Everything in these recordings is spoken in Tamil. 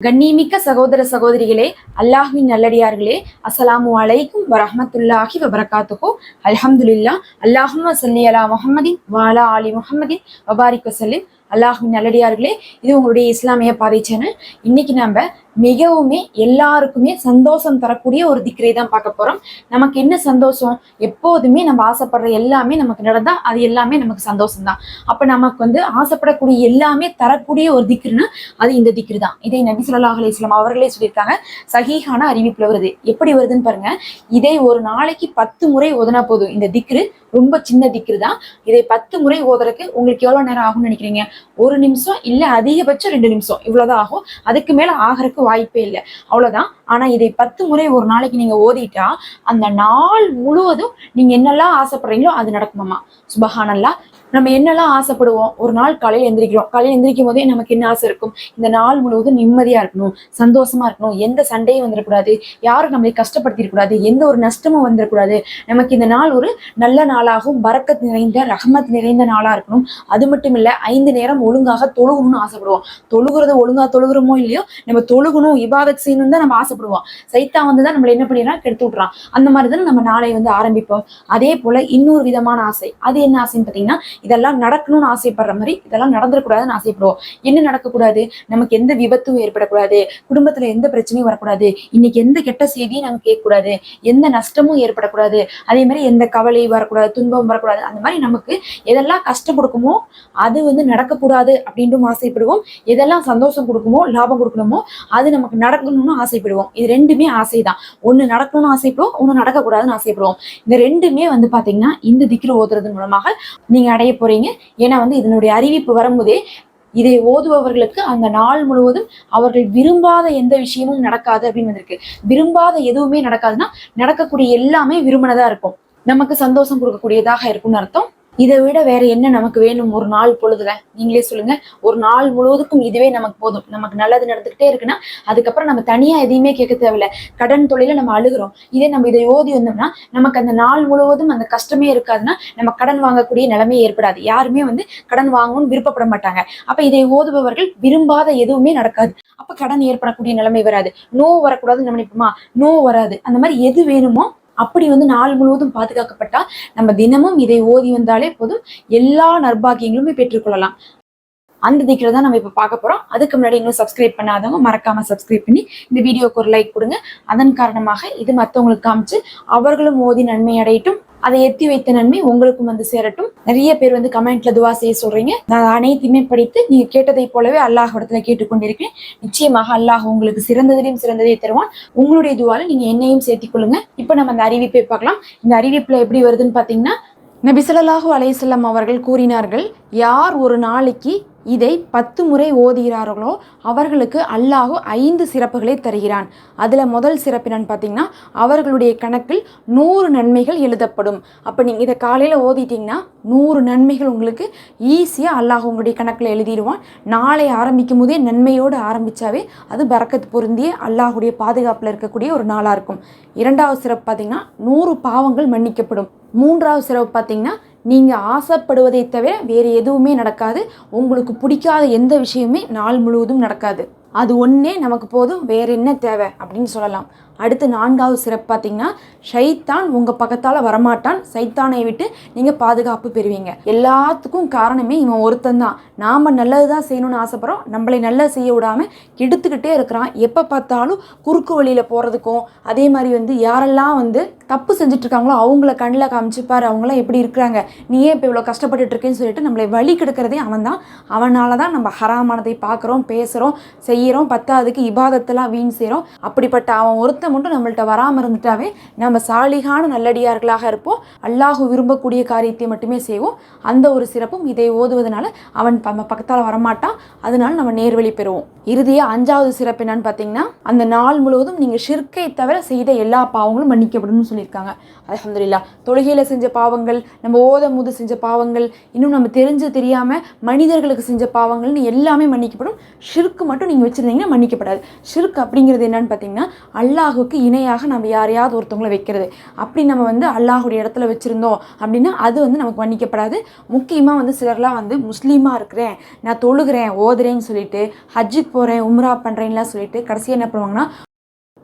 கண்ணியமிக்க சகோதர சகோதரிகளே அல்லாஹின் நல்லடியார்களே அஸ்லாமு அலைக்கும் வரஹமத்துல்லாஹி வபரகாத்துகோ அல்ஹம்துல்லா அல்லாஹும்ம சல்லி அலா முஹம்மதின் வாலா அலி முஹம்மதின் வபாரிக் வசல்லிம் அல்லாஹ்வின் நல்லடியார்களே இது உங்களுடைய இஸ்லாமிய பாதை சேனல் இன்னைக்கு நம்ம மிகவுமே எல்லாருக்குமே சந்தோஷம் தரக்கூடிய ஒரு திக்ரை தான் பார்க்க போறோம். நமக்கு என்ன சந்தோஷம்? எப்போதுமே நம்ம ஆசைப்படுற எல்லாமே நமக்கு நடந்தா அது எல்லாமே நமக்கு சந்தோஷம் தான் அப்ப நமக்கு வந்து ஆசைப்படக்கூடிய எல்லாமே தரக்கூடிய ஒரு திக்ருன்னா அது இந்த திக்ரு தான். இதை நபி சொல்லாஹ் அலிஸ்லாம் அவர்களே சொல்லியிருக்காங்க. சகிஹான அறிவிப்புல வருது. எப்படி வருதுன்னு பாருங்க. இதை ஒரு நாளைக்கு பத்து முறை ஓதுனா போதும். இந்த திக்ரு ரொம்ப சின்ன திக்ரு தான். இதை பத்து முறை ஓதுறதுக்கு உங்களுக்கு எவ்வளவு நேரம் ஆகும்னு நினைக்கிறீங்க? ஒரு நிமிஷம் இல்ல அதிகபட்சம் ரெண்டு நிமிஷம். இவ்வளவுதான் ஆகும். அதுக்கு மேல ஆகிறதுக்கு வாய்ப்பே இல்லை. அவ்வளவுதான். ஆனா இதை பத்து முறை ஒரு நாளைக்கு நீங்க ஓதிட்டா அந்த நாள் முழுவதும் நீங்க என்னெல்லாம் ஆசைப்படுறீங்களோ அது நடக்குமாம்மா சுபஹானல்லா. நம்ம என்னெல்லாம் ஆசைப்படுவோம்? ஒரு நாள் காலையில் எந்திரிக்கிறோம். காலையில் எந்திரிக்கும் போதே நமக்கு என்ன ஆசை இருக்கும்? இந்த நாள் முழுவதும் நிம்மதியா இருக்கணும் சந்தோஷமா இருக்கணும். எந்த சண்டையும் வந்துடக்கூடாது. யாரும் நம்மளை கஷ்டப்படுத்திடக்கூடாது எந்த ஒரு நஷ்டமும் வந்துடக்கூடாது. நமக்கு இந்த நாள் ஒரு நல்ல நாளாகவும் பரக்கத் நிறைந்த ரஹமத் நிறைந்த நாளா இருக்கணும். அது மட்டும் இல்ல ஐந்து நேரம் ஒழுங்காக தொழுகணும்னு ஆசைப்படுவோம். தொழுகிறது ஒழுங்கா தொழுகிறோமோ இல்லையோ நம்ம தொழுகணும் இபாதத் செய்யணும் தான் நம்ம ஆசைப்படுவோம். சைத்தா வந்து தான் நம்மளை என்ன பண்ணிடுறான் கெடுத்து விட்றான் அந்த மாதிரி தான் நம்ம நாளை வந்து ஆரம்பிப்போம். அதே போல இன்னொரு விதமான ஆசை. அது என்ன ஆசைன்னு பார்த்தீங்கன்னா இதெல்லாம் நடக்கணும்னு ஆசைப்படுற மாதிரி இதெல்லாம் நடந்துடக்கூடாதுன்னு ஆசைப்படுவோம். என்ன நடக்கக்கூடாது? நமக்கு எந்த விபத்தும் ஏற்படக்கூடாது. குடும்பத்துல எந்த பிரச்சனையும் வரக்கூடாது. இன்னைக்கு எந்த கெட்ட செய்தியும் நாங்கள் கேட்கக்கூடாது. எந்த நஷ்டமும் ஏற்படக்கூடாது. அதே மாதிரி எந்த கவலை வரக்கூடாது துன்பம் வரக்கூடாது. அந்த மாதிரி நமக்கு எதெல்லாம் கஷ்டம் கொடுக்குமோ அது வந்து நடக்கக்கூடாது அப்படின்ட்டும் ஆசைப்படுவோம். எதெல்லாம் சந்தோஷம் கொடுக்குமோ லாபம் கொடுக்கணுமோ அது நமக்கு நடக்கணும்னு ஆசைப்படுவோம். இது ரெண்டுமே ஆசைதான். ஒன்று நடக்கணும்னு ஆசைப்படுவோம் ஒண்ணு நடக்கக்கூடாதுன்னு ஆசைப்படுவோம். இந்த ரெண்டுமே வந்து பாத்தீங்கன்னா இந்த திக்கில் ஓதுறது மூலமாக நீங்க அடைய போறீங்க. ஏன்னா வந்து இதனுடைய அறிவிப்பு வரும்போதே இதை ஓதுபவர்களுக்கு அந்த நாள் முழுவதும் அவர்கள் விரும்பாத எந்த விஷயமும் நடக்காது அப்படின்னு வந்திருக்கு. விரும்பாத எதுவுமே நடக்காதுன்னா நடக்கக்கூடிய எல்லாமே விரும்பினதா இருக்கும். நமக்கு சந்தோஷம் கொடுக்கக்கூடியதாக இருக்கும்னு அர்த்தம். இதை விட வேற என்ன நமக்கு வேணும்? ஒரு நாள் பொழுதுல. நீங்களே சொல்லுங்க. ஒரு நாள் முழுவதுக்கும் இதுவே நமக்கு போதும். நமக்கு நல்லது நடந்துகிட்டே இருக்குன்னா அதுக்கப்புறம் நம்ம தனியா எதையுமே கேட்க தேவையில்ல. கடன் தொழில நம்ம அழுகிறோம். இதே நம்ம இதை ஓதி வந்தோம்னா நமக்கு அந்த நாள் முழுவதும் அந்த கஷ்டமே இருக்காதுன்னா நம்ம கடன் வாங்கக்கூடிய நிலைமை ஏற்படாது. யாருமே வந்து கடன் வாங்கணும்னு விருப்பப்பட மாட்டாங்க. அப்ப இதை ஓதுபவர்கள் விரும்பாத எதுவுமே நடக்காது. அப்ப கடன் ஏற்படக்கூடிய நிலைமை வராது. நோ வரக்கூடாதுன்னு நம்ம நினைப்போமா? நோ வராது. அந்த மாதிரி எது வேணுமோ அப்படி வந்து நாள் முழுவதும் பாதுகாக்கப்பட்டா நம்ம தினமும் இதை ஓதி வந்தாலே போதும். எல்லா நற்பாக்கியங்களுமே பெற்றுக்கொள்ளலாம் அந்த திக்கில் தான் நம்ம இப்போ பார்க்க போறோம். அதுக்கு முன்னாடி இன்னும் சப்ஸ்கிரைப் பண்ணாதவங்க மறக்காம சப்ஸ்கிரைப் பண்ணி இந்த வீடியோக்கு ஒரு லைக் கொடுங்க. அதன் காரணமாக இது மற்றவங்களுக்கு காமிச்சு அவர்களும் ஓதி நன்மை அடையட்டும் அதை எத்தி வைத்த நன்மை உங்களுக்கும் வந்து சேரட்டும். நிறைய பேர் வந்து கமெண்ட்ல துவா செய்ய சொல்றீங்க. நான் அனைத்தையுமே படித்து நீங்க கேட்டதை போலவே அல்லாஹ் இடத்துல கேட்டுக்கொண்டிருக்கேன் நிச்சயமாக அல்லாஹ் உங்களுக்கு சிறந்ததையும் சிறந்ததை தருவான். உங்களுடைய துவால நீங்க என்னையும் சேர்த்திக் கொள்ளுங்க. இப்போ நம்ம அந்த அறிவிப்பை பார்க்கலாம். இந்த அறிவிப்புல எப்படி வருதுன்னு பாத்தீங்கன்னா நபிசல்லாஹூ ஸல்லல்லாஹு அவர்கள் கூறினார்கள் யார் ஒரு நாளைக்கு இதை பத்து முறை ஓதுகிறார்களோ அவர்களுக்கு அல்லாஹு ஐந்து சிறப்புகளை தருகிறான். அதில் முதல் சிறப்பு என்னன்னு பார்த்தீங்கன்னா அவர்களுடைய கணக்கில் நூறு நன்மைகள் எழுதப்படும். அப்போ நீங்கள் இதை காலையில் ஓதிட்டிங்கன்னா நூறு நன்மைகள் உங்களுக்கு ஈஸியாக அல்லாஹ் உங்களுடைய கணக்கில் எழுதிடுவான். நாளை ஆரம்பிக்கும் போதே நன்மையோடு ஆரம்பித்தாவே அது பறக்கத்து பொருந்திய அல்லாஹுடைய பாதுகாப்பில் இருக்கக்கூடிய ஒரு நாளாக இருக்கும். இரண்டாவது சிறப்பு பார்த்தீங்கன்னா நூறு பாவங்கள் மன்னிக்கப்படும். மூன்றாவது சிறப்பு பார்த்தீங்கன்னா நீங்கள் ஆசைப்படுவதை தவிர வேறு எதுவுமே நடக்காது. உங்களுக்கு பிடிக்காத எந்த விஷயமே நாள் முழுவதும் நடக்காது. அது ஒன்றே நமக்கு போதும் வேறு என்ன தேவை அப்படின்னு சொல்லலாம். அடுத்து நான்காவது சிறப்பு பார்த்தீங்கன்னா ஷைத்தான் உங்கள் பக்கத்தால் வரமாட்டான். சைத்தானை விட்டு நீங்கள் பாதுகாப்பு பெறுவீங்க. எல்லாத்துக்கும் காரணமே இவன் ஒருத்தன் தான். நாம் நல்லது தான் செய்யணும்னு ஆசைப்பட்றோம். நம்மளை நல்லது செய்ய விடாமல் கெடுத்துக்கிட்டே இருக்கிறான். எப்போ பார்த்தாலும் குறுக்கு வழியில் போகிறதுக்கும் அதே மாதிரி வந்து யாரெல்லாம் வந்து தப்பு செஞ்சுட்ருக்காங்களோ அவங்கள கண்ணில் காமிச்சுப்பார். அவங்களாம் எப்படி இருக்கிறாங்க? நீ ஏன் இப்போ இவ்வளோ கஷ்டப்பட்டுட்ருக்கேன்னு சொல்லிட்டு நம்மளை வழி கெடுக்கிறதே அவன் தான். அவனால தான் நம்ம ஹராமானதை பார்க்குறோம் பேசுகிறோம் செய்கிறோம் பத்தாவதுக்கு இபாதத்தெல்லாம் வீண் செய்கிறோம் அப்படிப்பட்ட அவன் ஒருத்தன் மட்டும் நம்மள்ட்ட வராமல் இருந்துட்டாவே நம்ம சாலிகான நல்லடியார்களாக இருப்போம். அல்லாஹு விரும்பக்கூடிய காரியத்தை மட்டுமே செய்வோம். அந்த ஒரு சிறப்பும் இதை ஓதுவதனால அவன் நம்ம பக்கத்தால் வரமாட்டான். அதனால நம்ம நேர்வழி பெறுவோம். இறுதியாக அஞ்சாவது சிறப்பு என்னன்னு பார்த்தீங்கன்னா அந்த நாள் முழுவதும் நீங்கள் ஷிர்க்கை தவிர செய்த எல்லா பாவங்களும் மன்னிக்கப்படும் சொல்லியிருக்காங்க. அலமதுல்லா தொழுகையில் செஞ்ச பாவங்கள் நம்ம ஓத முது செஞ்ச பாவங்கள் இன்னும் நம்ம தெரிஞ்சு தெரியாமல் மனிதர்களுக்கு செஞ்ச பாவங்கள்னு எல்லாமே மன்னிக்கப்படும். ஷிர்க்கு மட்டும் நீங்கள் வச்சுருந்தீங்கன்னா மன்னிக்கப்படாது. ஷிர்க் அப்படிங்கிறது என்னன்னு பார்த்தீங்கன்னா அல்லாஹ் அல்லாஹுக்கு இணையாக நம்ம யாரையாவது ஒருத்தவங்களை வைக்கிறது. அப்படி நம்ம வந்து அல்லாஹுடைய இடத்துல வச்சுருந்தோம் அப்படின்னா அது வந்து நமக்கு மன்னிக்கப்படாது. முக்கியமாக வந்து சிலர்லாம் வந்து முஸ்லீமாக இருக்கிறேன் நான் தொழுகிறேன் ஓதுறேன்னு சொல்லிட்டு ஹஜ்ஜுக்கு போகிறேன் உம்ரா பண்ணுறேன்லாம் சொல்லிட்டு கடைசியாக என்ன பண்ணுவாங்கன்னா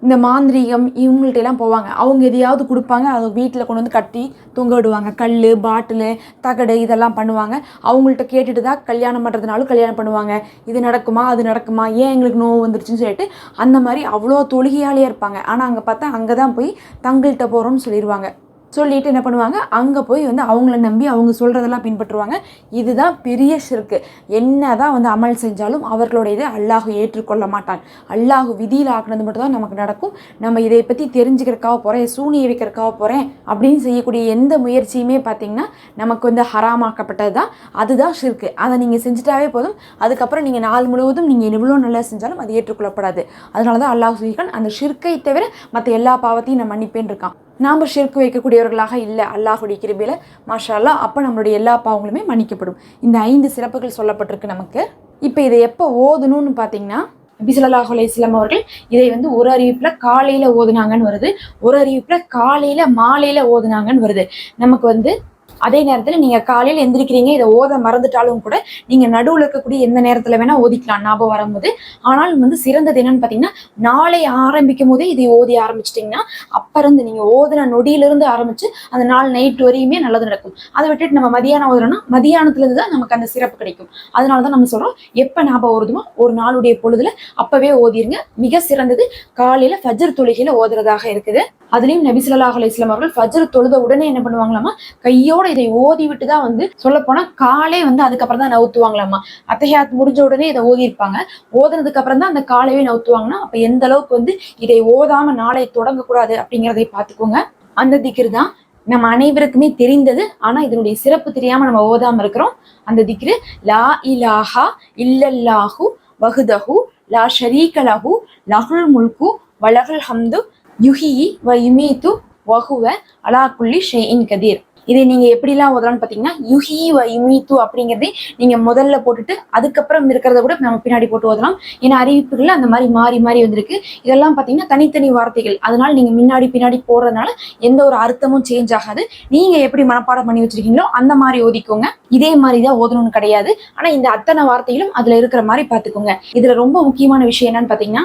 இந்த மாந்திரீகம் இவங்கள்ட்டெல்லாம் போவாங்க. அவங்க எதையாவது கொடுப்பாங்க அதை வீட்டில் கொண்டு வந்து கட்டி தொங்க விடுவாங்க. கல் பாட்டிலு தகடு இதெல்லாம் பண்ணுவாங்க. அவங்கள்ட்ட கேட்டுட்டு தான் கல்யாணம் பண்ணுறதுனாலும் கல்யாணம் பண்ணுவாங்க. இது நடக்குமா அது நடக்குமா ஏன் எங்களுக்கு நோவு வந்துருச்சுன்னு சொல்லிட்டு அந்த மாதிரி அவ்வளோ தொழுகையாலே இருப்பாங்க. ஆனால் அங்கே பார்த்தா அங்கே தான் போய் தங்கள்கிட்ட போகிறோம்னு சொல்லிடுவாங்க சொல்லிட்டு என்ன பண்ணுவாங்க? அங்கே போய் வந்து அவங்கள நம்பி அவங்க சொல்கிறதெல்லாம் பின்பற்றுவாங்க. இதுதான் பெரிய ஷிர்க்கு என்ன தான் வந்து அமல் செஞ்சாலும் அவர்களுடைய இதை அல்லாஹ் ஏற்றுக்கொள்ள மாட்டான். அல்லாஹு விதியில் ஆக்குனது மட்டும் தான் நமக்கு நடக்கும். நம்ம இதை பற்றி தெரிஞ்சுக்கிறக்காக போகிறேன் சூனியை வைக்கிறக்காக போகிறேன் அப்படின்னு செய்யக்கூடிய எந்த முயற்சியுமே பார்த்திங்கன்னா நமக்கு வந்து ஹராமாக்கப்பட்டது தான் அதுதான் ஷிர்க்கு அதை நீங்கள் செஞ்சுட்டாவே போதும். அதுக்கப்புறம் நீங்கள் நாள் முழுவதும் நீங்கள் எவ்வளோ நல்லா செஞ்சாலும் அது ஏற்றுக்கொள்ளப்படாது. அதனால தான் அல்லாஹ் சொல்லியிருக்கான் அந்த ஷிர்க்கை தவிர மற்ற எல்லா பாவத்தையும் நான் மன்னிப்பேன் இருக்கான். நாம் ஷிர்க்கு வைக்கக்கூடியவர்களாக இல்லை அல்லாஹுடைய கிருபியில் மாஷா அப்போ நம்மளுடைய எல்லா பாவங்களுமே மன்னிக்கப்படும். இந்த ஐந்து சிறப்புகள் சொல்லப்பட்டிருக்கு நமக்கு. இப்போ இதை எப்போ ஓதணும்னு பார்த்தீங்கன்னா நபி அலையம் அவர்கள் இதை வந்து ஒரு அறிவிப்பில் காலையில் ஓதுனாங்கன்னு வருது. ஒரு அறிவிப்பில் காலையில் மாலையில் ஓதுனாங்கன்னு வருது. நமக்கு வந்து அதே நேரத்தில் நீங்க காலையில எந்திரிக்கிறீங்க இதை ஓத மறந்துட்டாலும் கூட நீங்க நடுவில் இருக்கக்கூடிய எந்த நேரத்துல வேணா ஓதிக்கலாம் ஞாபகம் வரும்போது. ஆனால் வந்து சிறந்தது என்னன்னு பார்த்தீங்கன்னா நாளை ஆரம்பிக்கும் போதே இதை ஓதி ஆரம்பிச்சிட்டிங்கன்னா அப்ப இருந்து நீங்க ஓதுன நொடியிலிருந்து ஆரம்பிச்சு அந்த நாள் நைட் வரையுமே நல்லது நடக்கும். அதை விட்டுட்டு நம்ம மதியானம் ஓதுறோம்னா மதியானத்துலேருந்து தான் நமக்கு அந்த சிறப்பு கிடைக்கும். அதனால தான் நம்ம சொல்றோம் எப்ப ஞாபகம் வருதுமோ ஒரு நாளுடைய பொழுதுல அப்பவே ஓதிருங்க. மிக சிறந்தது காலையில ஃபஜர் தொழுகையில ஓதுறதாக இருக்குது. அதுலயும் நபிசுல்லா அலிஸ்லாம் அவர்கள் ஃபஜ்ர் தொழுத உடனே என்ன பண்ணுவாங்களாமா கையோட இதை ஓதிவிட்டு தான் வந்து சொல்ல போனா காலே வந்து அதுக்கப்புறம் தான் நவுத்துவாங்களாமா. அத்தஹியாத் முடிஞ்ச உடனே இதை ஓதி இருப்பாங்க ஓதுனதுக்கு அப்புறம் தான் அந்த காலையே நவுத்துவாங்கன்னா அப்ப எந்த அளவுக்கு வந்து இதை ஓதாம நாளை தொடங்கக்கூடாது அப்படிங்கிறதை பார்த்துக்கோங்க. அந்த திக்ரு தான் நம்ம அனைவருக்குமே தெரிந்தது. ஆனா இதனுடைய சிறப்பு தெரியாம நம்ம ஓதாம இருக்கிறோம். அந்த திக்ரு லா இலாஹா இல்லல்லாஹு வகுதஹு லா ஷரீகலஹு லஹுல் முல்கு வலகுல் ஹம்து யுஹி வ யுமீத்து வஹுவ அலா குல்லி ஷெயின் கதீர். இதை நீங்க எப்படிலாம் ஓதலாம்னு பாத்தீங்கன்னா யுஹி வ யுமித்து அப்படிங்கிறதே நீங்க முதல்ல போட்டுட்டு அதுக்கப்புறம் இருக்கிறத கூட நம்ம பின்னாடி போட்டு ஓதலாம். ஏன்னா அறிவிப்புகள் அந்த மாதிரி மாறி மாறி வந்திருக்கு. இதெல்லாம் பாத்தீங்கன்னா தனித்தனி வார்த்தைகள். அதனால நீங்க முன்னாடி பின்னாடி போடுறதுனால எந்த ஒரு அர்த்தமும் சேஞ்ச் ஆகாது. நீங்க எப்படி மனப்பாடம் பண்ணி வச்சிருக்கீங்களோ அந்த மாதிரி ஓதிக்கோங்க. இதே மாதிரி தான் ஓதணும்னு கிடையாது. ஆனா இந்த அத்தனை வார்த்தைகளும் அதுல இருக்கிற மாதிரி பாத்துக்கோங்க இதுல ரொம்ப முக்கியமான விஷயம் என்னன்னு பாத்தீங்கன்னா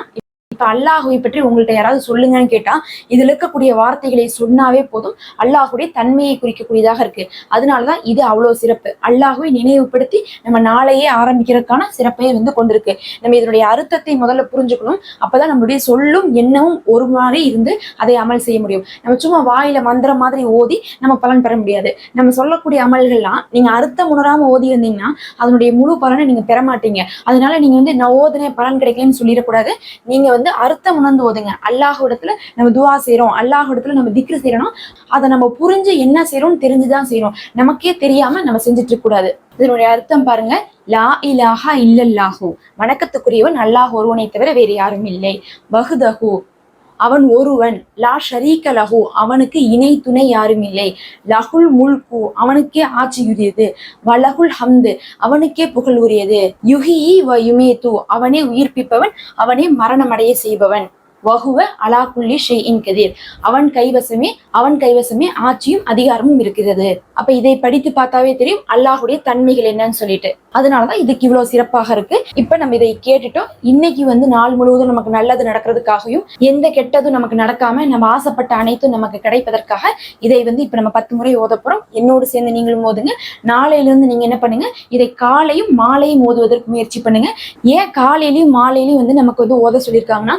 இப்ப அல்லாஹுவை பற்றி உங்கள்கிட்ட யாராவது சொல்லுங்கன்னு கேட்டா இதுல இருக்கக்கூடிய வார்த்தைகளை சொன்னாவே போதும். அல்லாஹுடைய தன்மையை குறிக்கக்கூடியதாக இருக்கு. அதனாலதான் இது அவ்வளவு சிறப்பு. அல்லாஹுவை நினைவுபடுத்தி நம்ம நாளையே ஆரம்பிக்கிறதுக்கான சிறப்பை வந்து கொண்டிருக்கு. நம்ம இதனுடைய அர்த்தத்தை முதல்ல புரிஞ்சுக்கணும். அப்பதான் நம்மளுடைய சொல்லும் எண்ணமும் ஒரு மாதிரி இருந்து அதை அமல் செய்ய முடியும். நம்ம சும்மா வாயில மந்திரம் மாதிரி ஓதி நம்ம பலன் பெற முடியாது. நம்ம சொல்லக்கூடிய அமல்கள்லாம் நீங்க அர்த்தம் உணராம ஓதி இருந்தீங்கன்னா அதனுடைய முழு பலனை நீங்க பெற மாட்டீங்க. அதனால நீங்க வந்து நான் ஓதுனே பலன் கிடைக்கலன்னு சொல்லிடக்கூடாது. நீங்க வந்து அர்த்தம் உணர்ந்து ஓதுங்க அல்லாஹ் இடத்துல நம்ம துவா செய்யறோம் அல்லாஹ் இடத்துல நம்ம திக்ரு செய்யறோம் அதை நம்ம புரிஞ்சு என்ன செய்யறோம்னு தெரிஞ்சுதான் செய்யறோம் நமக்கே தெரியாம நம்ம செஞ்சுட்டு இருக்கக்கூடாது இதனுடைய அர்த்தம் பாருங்க. லா இலாஹா இல்லல்லாஹூ. வணக்கத்துக்குரியவன் அல்லாஹ் ஒருவனை தவிர வேறு யாரும் இல்லை. பகுதஹூ அவன் ஒருவன். லா ஷரீக லஹு அவனுக்கு இணை துணை யாரும் இல்லை. லஹுல் முல்கு அவனுக்கே ஆட்சி உரியது வலகுல் ஹம்து அவனுக்கே புகழ் உரியது யுஹி வ யுமேது அவனே உயிர்ப்பிப்பவன் அவனே மரணமடைய செய்பவன். வகுவ அலா குல்லி ஷெயின் கதீர். அவன் கைவசமே அவன் கைவசமே ஆட்சியும் அதிகாரமும் இருக்கிறது. அப்ப இதை படித்து பார்த்தாவே தெரியும் அல்லாஹுடைய தன்மைகள் என்னன்னு சொல்லிட்டு. அதனாலதான் இதுக்கு இவ்வளவு சிறப்பாக இருக்கு. இப்ப நம்ம இதை கேட்டுட்டோம். இன்னைக்கு வந்து நாள் முழுவதும் நமக்கு நல்லது நடக்கிறதுக்காகவும் எந்த கெட்டதும் நமக்கு நடக்காம நம்ம ஆசைப்பட்ட அனைத்தும் நமக்கு கிடைப்பதற்காக இதை வந்து இப்ப நம்ம பத்து முறை ஓத போறோம். என்னோடு சேர்ந்து நீங்களும் ஓதுங்க. நாளையில இருந்து நீங்க என்ன பண்ணுங்க? இதை காலையும் மாலையும் ஓதுவதற்கு முயற்சி பண்ணுங்க. ஏன் காலையிலயும் மாலையிலயும் வந்து நமக்கு வந்து ஓத சொல்லியிருக்காங்கன்னா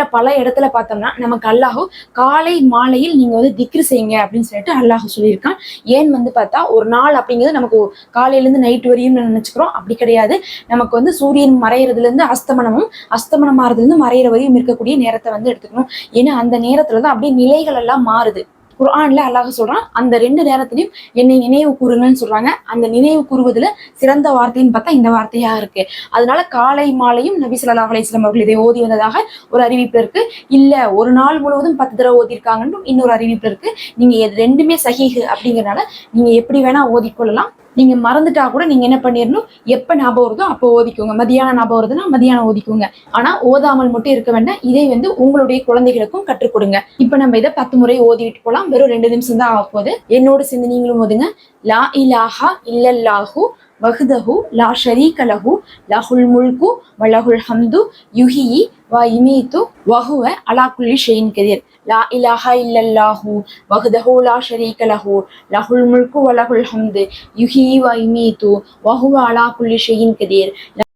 குர்ஆன்ல பல இடத்துல பார்த்தோம்னா நமக்கு அல்லாஹ் காலை மாலையில் நீங்க வந்து திக்ரு செய்யுங்க அப்படின்னு சொல்லிட்டு அல்லாஹ் சொல்லியிருக்கான். ஏன் வந்து பார்த்தா ஒரு நாள் அப்படிங்கிறது நமக்கு காலையில இருந்து நைட் வரையும் நினைச்சுக்கிறோம். அப்படி கிடையாது. நமக்கு வந்து சூரியன் மறையிறதுலேருந்து அஸ்தமனமும் அஸ்தமனம் ஆறதுல மறையிற வரையும் இருக்கக்கூடிய நேரத்தை வந்து எடுத்துக்கணும். ஏன்னா அந்த நேரத்துல தான் அப்படியே நிலைகள் எல்லாம் மாறுது. குரான்ல அல்லாஹ் சொல்றான் அந்த ரெண்டு நேரத்திலையும் என்னை நினைவு கூறுங்கன்னு சொல்றாங்க. அந்த நினைவு கூறுவதுல சிறந்த வார்த்தைன்னு பார்த்தா இந்த வார்த்தையா இருக்கு. அதனால காலை மாலையும் நபி சொல்லா அலிஸ்லாம் அவர்கள் இதை ஓதி வந்ததாக ஒரு அறிவிப்பு இருக்கு. இல்ல ஒரு நாள் முழுவதும் பத்து தடவை ஓதிருக்காங்கன்னு இன்னொரு அறிவிப்பு இருக்கு. நீங்க ரெண்டுமே சகிஹு அப்படிங்கறனால நீங்க எப்படி வேணா ஓதிக்கொள்ளலாம். நீங்க மறந்துட்டா கூட நீங்க என்ன பண்ணிடணும் எப்ப ஞாபகம் வருதோ அப்போ ஓதிக்கோங்க. மதியானம் ஞாபகம் வருதுன்னா மதியானம் ஓதிக்கோங்க. ஆனா ஓதாமல் மட்டும் இருக்க வேண்டாம். இதை வந்து உங்களுடைய குழந்தைகளுக்கும் கற்றுக் கொடுங்க. இப்ப நம்ம இதை பத்து முறை ஓதிவிட்டு போலாம். வெறும் ரெண்டு நிமிஷம் தான் ஆக போகுது. என்னோட சேர்ந்து நீங்களும் ஓதுங்க. லா இலாஹா இல்லல்லாஹு வஹ்தஹு லா ஷரீக லஹு லஹுல் முல்கு வலஹுல் ஹம்து யுஹியி வ இமீத்து வஹுவ அலா குல்லி ஷெயின் கதீர். லா இலாஹா இல்லல்லாஹு வஹ்தஹு லா ஷரீக லஹு லஹுல் முல்கு வலஹுல் ஹம்து யுஹியி வ இமீத்து வஹுவ அலா குல்லி ஷெயின் கதீர்.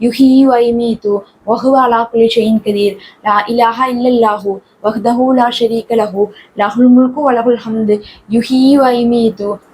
யுஹி வைமீது வஹுவாலா குலி ஷெயின் கதீர் லா இலாஹா இல்லல்லாஹு வஹ்தஹு லா ஷரீக லஹு லஹுல் முல்கு வலகுல் ஹம்து யுஹி வைமீது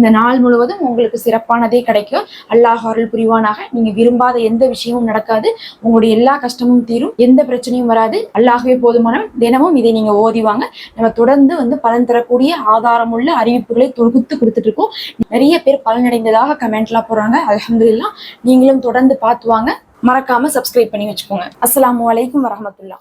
இந்த நாள் முழுவதும் உங்களுக்கு சிறப்பானதே கிடைக்கும். அல்லாஹ் அருள் புரிவானாக. நீங்க விரும்பாத எந்த விஷயமும் நடக்காது. உங்களுடைய எல்லா கஷ்டமும் தீரும். எந்த பிரச்சனையும் வராது. அல்லாகவே போதுமானவன் தினமும் இதை நீங்க ஓதிவாங்க நம்ம தொடர்ந்து வந்து பலன் தரக்கூடிய ஆதாரமுள்ள அறிவிப்புகளை தொகுத்து கொடுத்துட்டு இருக்கோம் நிறைய பேர் பலனடைந்ததாக கமெண்ட்லாம் போறாங்க அல்ஹம்துலில்லாஹ் நீங்களும் தொடர்ந்து பார்த்துவாங்க மறக்காம சப்ஸ்கிரைப் பண்ணி வச்சுக்கோங்க. அஸ்லாம் அலைக்கும் வரமத்துல்லா